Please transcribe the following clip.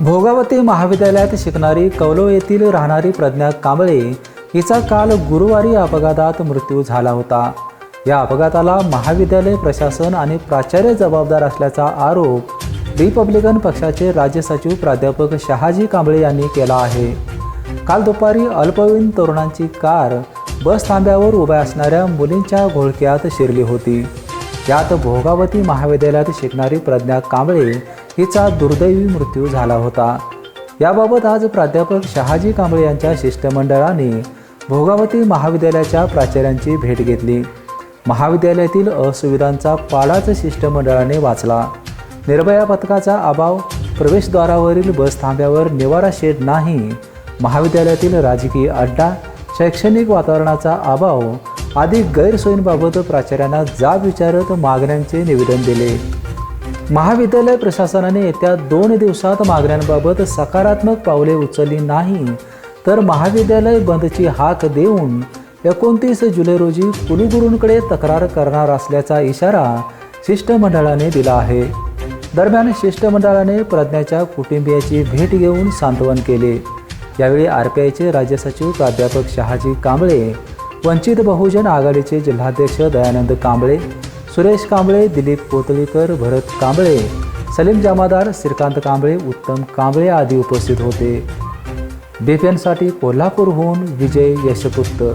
भोगावती महाविद्यालयात शिकणारी कौलो येथील राहणारी प्रज्ञा कांबळे हिचा काल गुरुवारी अपघातात मृत्यू झाला होता. या अपघाताला महाविद्यालय प्रशासन आणि प्राचार्य जबाबदार असल्याचा आरोप रिपब्लिकन पक्षाचे राज्य सचिव प्राध्यापक शहाजी कांबळे यांनी केला आहे. काल दुपारी अल्पवयीन तरुणांची कार बस थांब्यावर उभ्या असणाऱ्या मुलींच्या घोळक्यात शिरली होती. यात भोगावती महाविद्यालयात शिकणारी प्रज्ञा कांबळे हिचा दुर्दैवी मृत्यू झाला होता. याबाबत आज प्राध्यापक शहाजी कांबळे यांच्या शिष्टमंडळाने भोगावती महाविद्यालयाच्या प्राचार्यांची भेट घेतली. महाविद्यालयातील असुविधांचा पाडाच शिष्टमंडळाने वाचला. निर्भया पथकाचा अभाव प्रवेशद्वारावरील बस थांब्यावर निवारा शेड नाही महाविद्यालयातील राजकीय अड्डा शैक्षणिक वातावरणाचा अभाव आदी गैरसोयींबाबत प्राचार्यांना जाब विचारत मागण्यांचे निवेदन दिले. महाविद्यालय प्रशासनाने येत्या दोन दिवसात मागण्यांबाबत सकारात्मक पावले उचलली नाही तर महाविद्यालय बंदची हाक देऊन एकोणतीस जुलै रोजी कुलगुरूंकडे तक्रार करणार असल्याचा इशारा शिष्टमंडळाने दिला आहे. दरम्यान शिष्टमंडळाने प्रज्ञाच्या कुटुंबियाची भेट घेऊन सांत्वन केले. यावेळी आर पी आयचे राज्य सचिव प्राध्यापक शहाजी कांबळे वंचित बहुजन आघाडीचे जिल्हाध्यक्ष दयानंद कांबळे सुरेश कांबळे दिलीप कोतळीकर भरत कांबळे सलीम जामादार श्रीकांत कांबळे उत्तम कांबळे आदी उपस्थित होते. बीपीएनसाठी कोल्हापूरहून विजय यशपुत्र